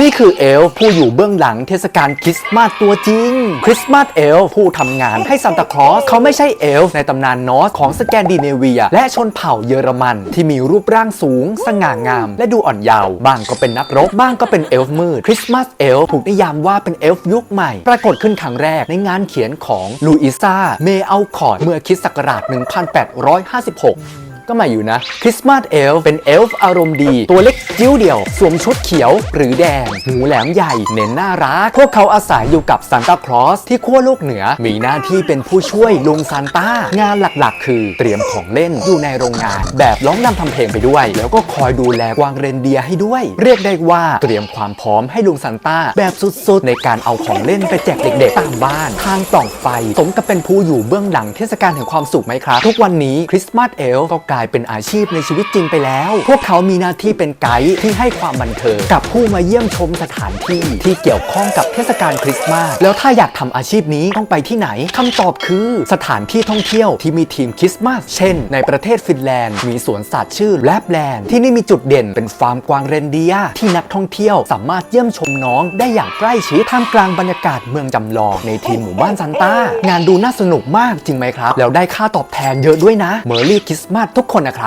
นี่คือเอลผู้อยู่เบื้องหลังเทศกาลคริสต์มาสตัวจริง คริสต์มาสเอลผู้ทำงานให้ซานตาคลอสเขาไม่ใช่เอลในตำนานนอสของสแกนดิเนเวีย และชนเผ่าเยอรมัน ที่มีรูปร่างสูง สง่างาม และดูอ่อนเยาว์บ้างก็เป็นนักรบ บ้างก็เป็นเอลฟ์มืด คริสต์มาสเอลถูกนิยามว่าเป็นเอลฟ์ยุคใหม่ ปรากฏขึ้นครั้งแรกในงานเขียนของลูอิซาเมอัลคอร์ดเมื่อคริสต์ศักราช 1856 ก็มาอยู่นะคริสต์มาสเอลเป็นเอลฟ์อารมณ์ดี ตัวเล็กจิ้วเดียว สวมชุดเขียวหรือแดง หูแหลมใหญ่ เน้นน่ารัก พวกเขาอาศัยอยู่กับซานตาคลอสที่ขั้วโลกเหนือ มีหน้าที่เป็นผู้ช่วยลุงซานต้างานหลักๆ คือเตรียมของเล่นอยู่ในโรงงาน แบบร้องนำทำเพลงไปด้วย แล้วก็คอยดูแลกวางเรนเดียร์ให้ด้วย เรียกได้ว่าเตรียมความพร้อมให้ลุงซานต้าแบบสุดๆ ในการเอาของเล่นไปแจกเด็กๆตามบ้าน ทางปล่องไฟสมกับเป็นผู้อยู่เบื้องหลังเทศกาลแห่งความสุขไหมครับ ทุกวันนี้คริสต์มาสเอลก็กลายเป็นอาชีพในชีวิตจริงไปแล้ว พวกเขามีหน้าที่เป็นไกด์ที่ให้ความบันเทิงกับผู้มาเยี่ยมชมสถานที่ที่เกี่ยวข้องกับเทศกาลคริสต์มาสแล้วถ้าอยากทำอาชีพนี้ต้องไปที่ไหนคำตอบคือสถานที่ท่องเที่ยวที่มีทีมคริสต์มาสเช่น ในประเทศฟินแลนด์มีสวนสัตว์ชื่อแลบแลนด์ที่นี่มีจุดเด่นเป็นฟาร์มกวางเรนเดียที่นักท่องเที่ยวสามารถเยี่ยมชมน้องได้อย่างใกล้ชิดท่ามกลางบรรยากาศเมืองจำลองในทีมหมู่บ้านซันต้างานดูน่าสนุกมากจริงไหมครับ แล้วได้ค่าตอบแทนเยอะด้วยนะเมอร์รี่คริสต์มาสทุทุกคนนะครับ